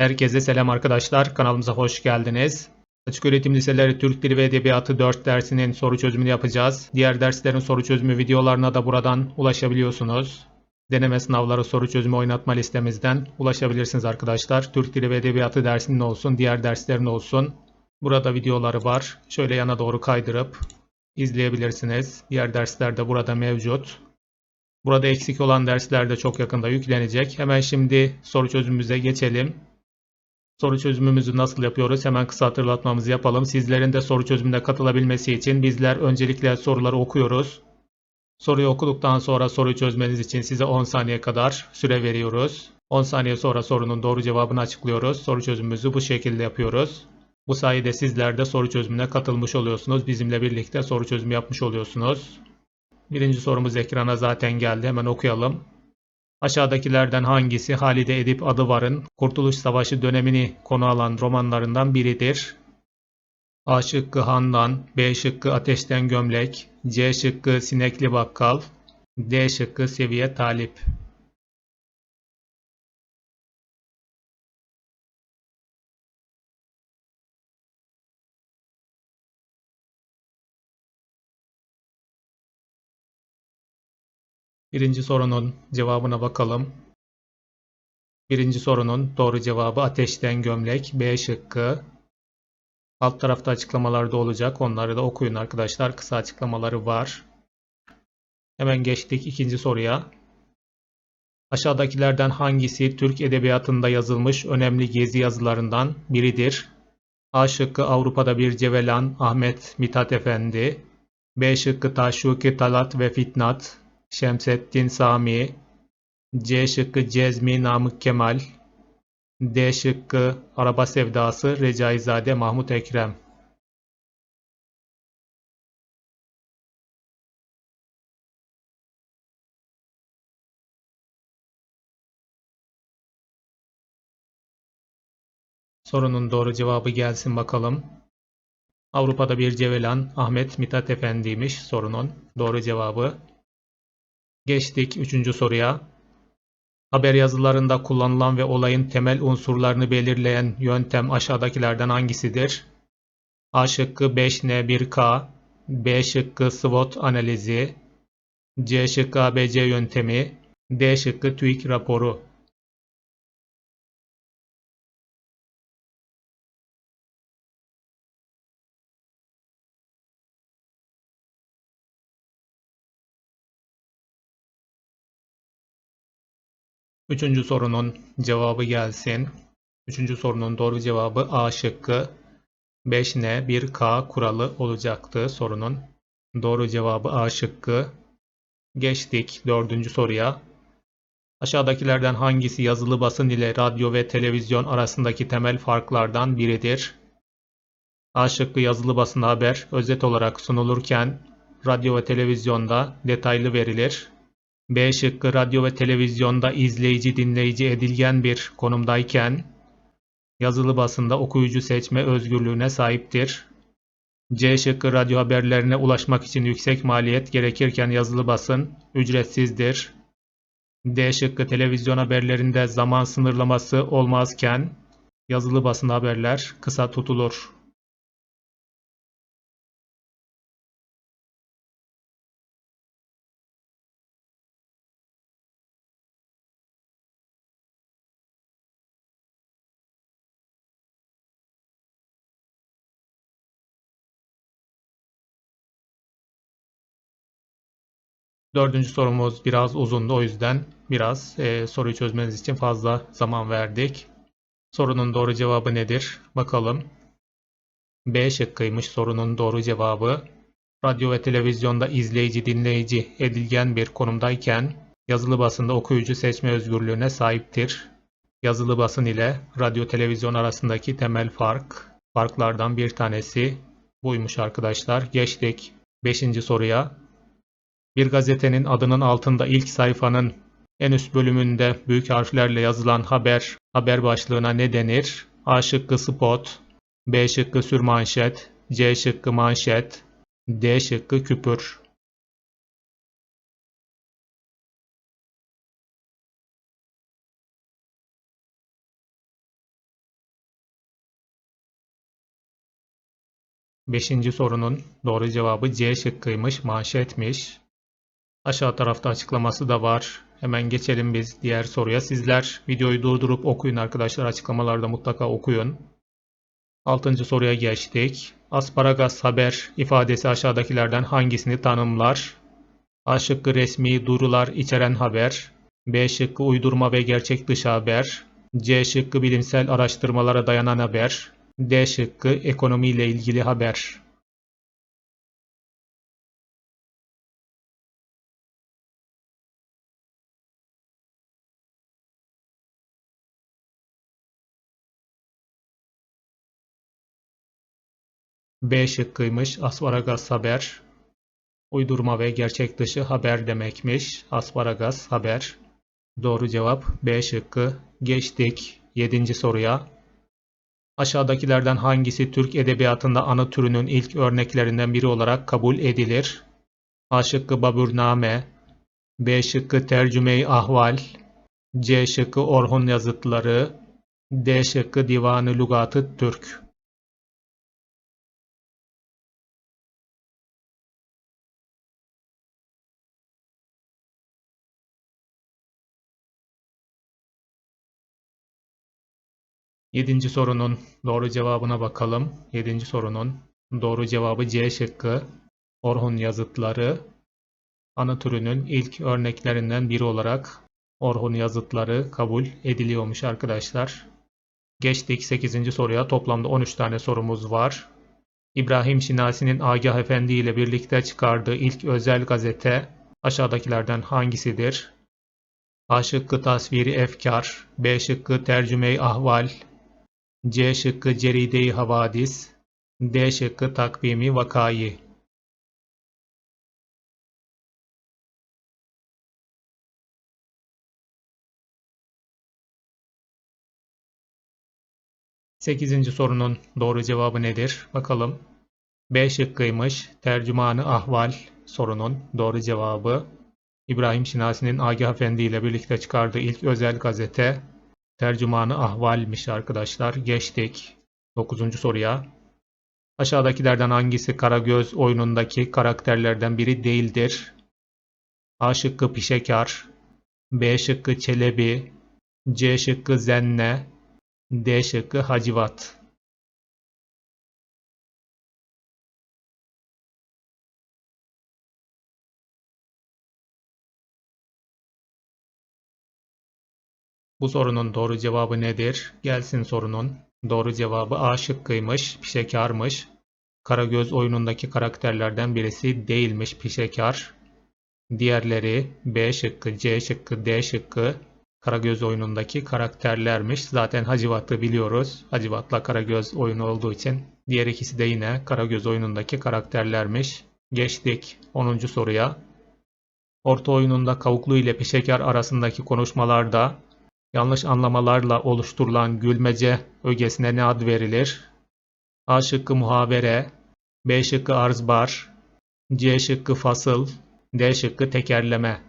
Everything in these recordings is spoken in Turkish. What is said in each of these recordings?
Herkese selam arkadaşlar. Kanalımıza hoş geldiniz. Açık öğretim liseleri Türk Dili ve Edebiyatı 4 dersinin soru çözümünü yapacağız. Diğer derslerin soru çözümü videolarına da buradan ulaşabiliyorsunuz. Deneme sınavları soru çözümü oynatma listemizden ulaşabilirsiniz arkadaşlar. Türk Dili ve Edebiyatı dersinin olsun, diğer derslerin olsun. Burada videoları var. Şöyle yana doğru kaydırıp izleyebilirsiniz. Diğer dersler de burada mevcut. Burada eksik olan dersler de çok yakında yüklenecek. Hemen şimdi soru çözümümüze geçelim. Soru çözümümüzü nasıl yapıyoruz? Hemen kısa hatırlatmamızı yapalım. Sizlerin de soru çözümüne katılabilmesi için bizler öncelikle soruları okuyoruz. Soruyu okuduktan sonra soruyu çözmeniz için size 10 saniye kadar süre veriyoruz. 10 saniye sonra sorunun doğru cevabını açıklıyoruz. Soru çözümümüzü bu şekilde yapıyoruz. Bu sayede sizler de soru çözümüne katılmış oluyorsunuz. Bizimle birlikte soru çözümü yapmış oluyorsunuz. Birinci sorumuz ekrana zaten geldi. Hemen okuyalım. Aşağıdakilerden hangisi Halide Edip adı varın Kurtuluş Savaşı dönemini konu alan romanlarından biridir? A şıkkı Handan, B şıkkı Ateşten Gömlek, C şıkkı Sinekli Bakkal, D şıkkı Seviye Talip. Birinci sorunun cevabına bakalım. Birinci sorunun doğru cevabı ateşten gömlek B şıkkı. Alt tarafta açıklamalar da olacak. Onları da okuyun arkadaşlar. Kısa açıklamaları var. Hemen geçtik ikinci soruya. Aşağıdakilerden hangisi Türk Edebiyatı'nda yazılmış önemli gezi yazılarından biridir? A şıkkı Avrupa'da bir Cevelan Ahmet Mithat Efendi. B şıkkı Taşuki Talat ve Fitnat Şemsettin Sami, C şıkkı Cezmi Namık Kemal, D şıkkı Araba Sevdası Recaizade Mahmut Ekrem. Sorunun doğru cevabı gelsin bakalım. Avrupa'da bir Cevelan Ahmet Mithat Efendi'ymiş sorunun doğru cevabı. Geçtik üçüncü soruya. Haber yazılarında kullanılan ve olayın temel unsurlarını belirleyen yöntem aşağıdakilerden hangisidir? A şıkkı 5N1K, B şıkkı SWOT analizi, C şıkkı ABC yöntemi, D şıkkı TÜİK raporu. Üçüncü sorunun cevabı gelsin. Üçüncü sorunun doğru cevabı A şıkkı 5N 1K kuralı olacaktı sorunun. Doğru cevabı A şıkkı. Geçtik dördüncü soruya. Aşağıdakilerden hangisi yazılı basın ile radyo ve televizyon arasındaki temel farklardan biridir? A şıkkı yazılı basın haber özet olarak sunulurken radyo ve televizyonda detaylı verilir. B şıkkı radyo ve televizyonda izleyici dinleyici edilgen bir konumdayken yazılı basında okuyucu seçme özgürlüğüne sahiptir. C şıkkı radyo haberlerine ulaşmak için yüksek maliyet gerekirken yazılı basın ücretsizdir. D şıkkı televizyon haberlerinde zaman sınırlaması olmazken yazılı basın haberler kısa tutulur. Dördüncü sorumuz biraz uzundu o yüzden biraz e, soruyu çözmeniz için fazla zaman verdik. Sorunun doğru cevabı nedir? Bakalım. B şıkkıymış sorunun doğru cevabı. Radyo ve televizyonda izleyici dinleyici edilgen bir konumdayken yazılı basında okuyucu seçme özgürlüğüne sahiptir. Yazılı basın ile radyo televizyon arasındaki temel fark, farklardan bir tanesi buymuş arkadaşlar. Geçtik 5. soruya. Bir gazetenin adının altında ilk sayfanın en üst bölümünde büyük harflerle yazılan haber, haber başlığına ne denir? A şıkkı spot, B şıkkı sürmanşet, C şıkkı manşet, D şıkkı küpür. Beşinci sorunun doğru cevabı C şıkkıymış, manşetmiş. Aşağı tarafta açıklaması da var. Hemen geçelim biz diğer soruya. Sizler videoyu durdurup okuyun arkadaşlar. Açıklamalarda mutlaka okuyun. Altıncı soruya geçtik. Asparagas haber ifadesi aşağıdakilerden hangisini tanımlar? A şıkkı resmi duyurular içeren haber. B şıkkı uydurma ve gerçek dışı haber. C şıkkı bilimsel araştırmalara dayanan haber. D şıkkı ekonomiyle ilgili haber. B şıkkıymış. Asparagas haber. Uydurma ve gerçek dışı haber demekmiş. Asparagas haber. Doğru cevap B şıkkı. Geçtik 7. soruya. Aşağıdakilerden hangisi Türk edebiyatında anı türünün ilk örneklerinden biri olarak kabul edilir? A şıkkı Baburname, B şıkkı Tercüme-i Ahval, C şıkkı Orhun Yazıtları, D şıkkı Divanı Lugatı Türk. Yedinci sorunun doğru cevabına bakalım. Yedinci sorunun doğru cevabı C şıkkı. Orhun yazıtları ana türünün ilk örneklerinden biri olarak Orhun yazıtları kabul ediliyormuş arkadaşlar. Geçtik 8. soruya. Toplamda 13 tane sorumuz var. İbrahim Şinasi'nin Agah Efendi ile birlikte çıkardığı ilk özel gazete aşağıdakilerden hangisidir? A şıkkı tasviri efkar, B şıkkı tercüme-i ahval, C şıkkı ceride-i havadis, D şıkkı takvimi vakayı. Sekizinci sorunun doğru cevabı nedir? Bakalım. B şıkkıymış. Tercümanı ahval sorunun doğru cevabı. İbrahim Şinasi'nin Agah Efendi ile birlikte çıkardığı ilk özel gazete Tercümanı ahvalmiş arkadaşlar. Geçtik 9. soruya. Aşağıdakilerden hangisi Karagöz oyunundaki karakterlerden biri değildir? A şıkkı Pişekar, B şıkkı Çelebi, C şıkkı Zenne, D şıkkı Hacivat. Bu sorunun doğru cevabı nedir? Gelsin sorunun. Doğru cevabı A şıkkıymış, pişekarmış. Karagöz oyunundaki karakterlerden birisi değilmiş pişekar. Diğerleri B şıkkı, C şıkkı, D şıkkı Karagöz oyunundaki karakterlermiş. Zaten Hacivat'ı biliyoruz. Hacivat'la Karagöz oyunu olduğu için diğer ikisi de yine Karagöz oyunundaki karakterlermiş. Geçtik 10. soruya. Orta oyununda Kavuklu ile Pişekar arasındaki konuşmalarda Yanlış anlamalarla oluşturulan gülmece ögesine ne ad verilir? A şıkkı muhabere, B şıkkı arzbar, C şıkkı fasıl, D şıkkı tekerleme.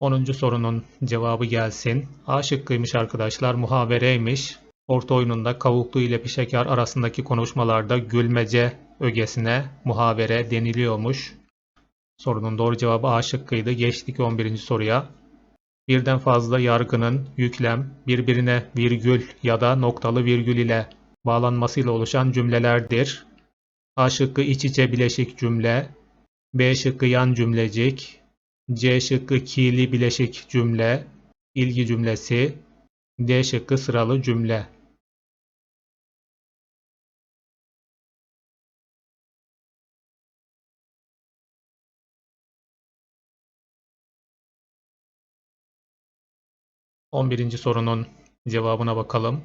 Onuncu sorunun cevabı gelsin. A şıkkıymış arkadaşlar, muhabereymiş. Orta oyununda Kavuklu ile Pişekar arasındaki konuşmalarda gülmece ögesine muhavere deniliyormuş. Sorunun doğru cevabı A şıkkıydı. Geçtik 11. soruya. Birden fazla yargının yüklem, birbirine virgül ya da noktalı virgül ile bağlanmasıyla oluşan cümlelerdir. A şıkkı iç içe bileşik cümle, B şıkkı yan cümlecik, C şıkkı ki'li bileşik cümle, ilgi cümlesi, D şıkkı sıralı cümle. On birinci sorunun cevabına bakalım.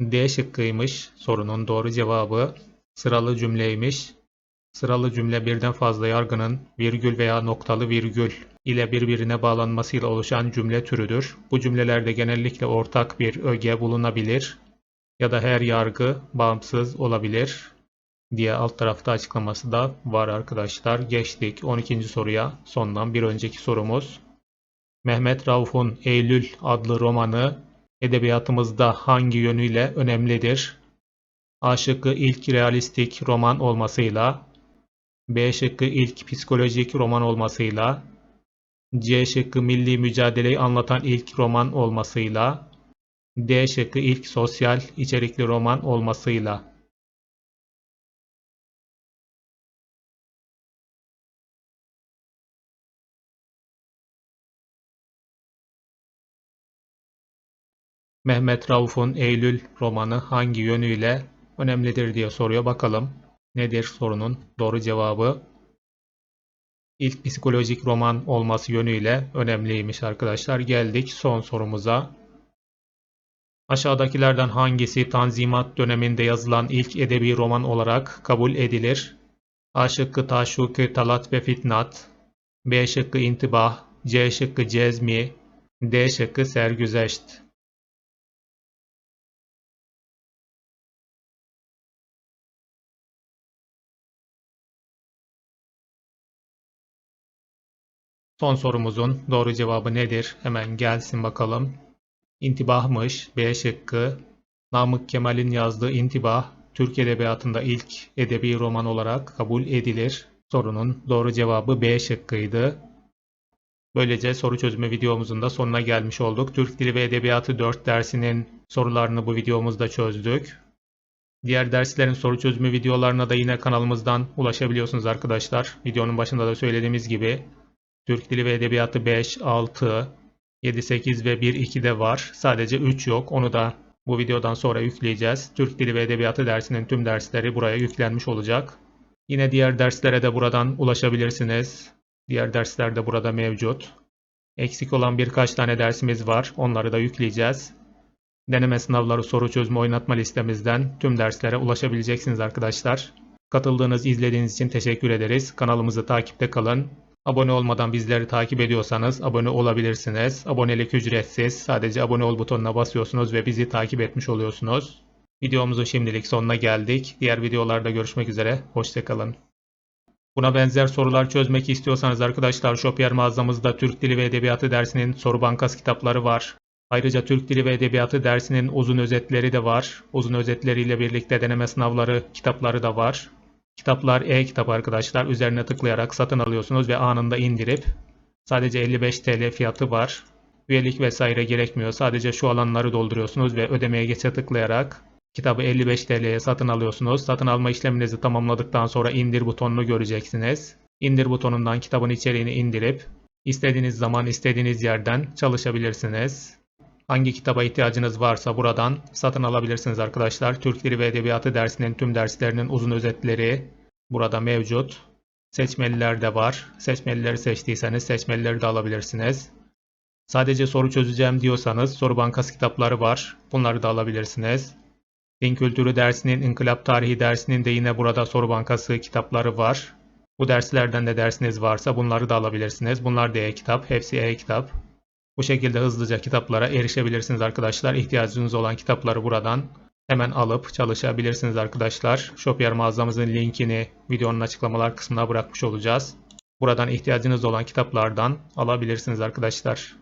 D şıkkıymış sorunun doğru cevabı. Sıralı cümleymiş. Sıralı cümle birden fazla yargının virgül veya noktalı virgül ile birbirine bağlanmasıyla oluşan cümle türüdür. Bu cümlelerde genellikle ortak bir öge bulunabilir ya da her yargı bağımsız olabilir. diye alt tarafta açıklaması da var arkadaşlar. Geçtik 12. soruya. Sondan bir önceki sorumuz. Mehmet Rauf'un Eylül adlı romanı edebiyatımızda hangi yönüyle önemlidir? A şıkkı ilk realistik roman olmasıyla, B şıkkı ilk psikolojik roman olmasıyla, C şıkkı milli mücadeleyi anlatan ilk roman olmasıyla, D şıkkı ilk sosyal içerikli roman olmasıyla. Mehmet Rauf'un Eylül romanı hangi yönüyle önemlidir diye soruyor. Bakalım nedir sorunun doğru cevabı? İlk psikolojik roman olması yönüyle önemliymiş arkadaşlar. Geldik son sorumuza. Aşağıdakilerden hangisi Tanzimat döneminde yazılan ilk edebi roman olarak kabul edilir? A şıkkı Taşuku Talat ve Fitnat, B şıkkı İntibah, C şıkkı Cezmi, D şıkkı Sergüzeşt. Son sorumuzun doğru cevabı nedir? Hemen gelsin bakalım. İntibahmış B şıkkı. Namık Kemal'in yazdığı İntibah, Türk Edebiyatı'nda ilk edebi roman olarak kabul edilir. Sorunun doğru cevabı B şıkkıydı. Böylece soru çözümü videomuzun da sonuna gelmiş olduk. Türk Dili ve Edebiyatı 4 dersinin sorularını bu videomuzda çözdük. Diğer derslerin soru çözümü videolarına da yine kanalımızdan ulaşabiliyorsunuz arkadaşlar. Videonun başında da söylediğimiz gibi Türk Dili ve Edebiyatı 5, 6, 7, 8 ve 1, 2'de var. Sadece 3 yok. Onu da bu videodan sonra yükleyeceğiz. Türk Dili ve Edebiyatı dersinin tüm dersleri buraya yüklenmiş olacak. Yine diğer derslere de buradan ulaşabilirsiniz. Diğer dersler de burada mevcut. Eksik olan birkaç tane dersimiz var. Onları da yükleyeceğiz. Deneme sınavları soru çözme oynatma listemizden tüm derslere ulaşabileceksiniz arkadaşlar. Katıldığınız, izlediğiniz için teşekkür ederiz. Kanalımızı takipte kalın. Abone olmadan bizleri takip ediyorsanız abone olabilirsiniz. Abonelik ücretsiz. Sadece abone ol butonuna basıyorsunuz ve bizi takip etmiş oluyorsunuz. Videomuzun şimdilik sonuna geldik. Diğer videolarda görüşmek üzere. Hoşçakalın. Buna benzer sorular çözmek istiyorsanız arkadaşlar Shopier mağazamızda Türk Dili ve Edebiyatı dersinin soru bankası kitapları var. Ayrıca Türk Dili ve Edebiyatı dersinin uzun özetleri de var. Uzun özetleriyle birlikte deneme sınavları kitapları da var. Kitaplar e-kitap arkadaşlar. Üzerine tıklayarak satın alıyorsunuz ve anında indirip sadece 55 TL fiyatı var. Üyelik vesaire gerekmiyor. Sadece şu alanları dolduruyorsunuz ve ödemeye geçe tıklayarak kitabı 55 TL'ye satın alıyorsunuz. Satın alma işleminizi tamamladıktan sonra indir butonunu göreceksiniz. İndir butonundan kitabın içeriğini indirip istediğiniz zaman istediğiniz yerden çalışabilirsiniz. Hangi kitaba ihtiyacınız varsa buradan satın alabilirsiniz arkadaşlar. Türk Dili ve Edebiyatı dersinin tüm derslerinin uzun özetleri burada mevcut. Seçmeliler de var. Seçmelileri seçtiyseniz seçmelileri de alabilirsiniz. Sadece soru çözeceğim diyorsanız soru bankası kitapları var. Bunları da alabilirsiniz. Din kültürü dersinin, inkılap tarihi dersinin de yine burada soru bankası kitapları var. Bu derslerden de dersiniz varsa bunları da alabilirsiniz. Bunlar da e-kitap. Hepsi e-kitap. Bu şekilde hızlıca kitaplara erişebilirsiniz arkadaşlar. İhtiyacınız olan kitapları buradan hemen alıp çalışabilirsiniz arkadaşlar. Shopier mağazamızın linkini videonun açıklamalar kısmına bırakmış olacağız. Buradan ihtiyacınız olan kitaplardan alabilirsiniz arkadaşlar.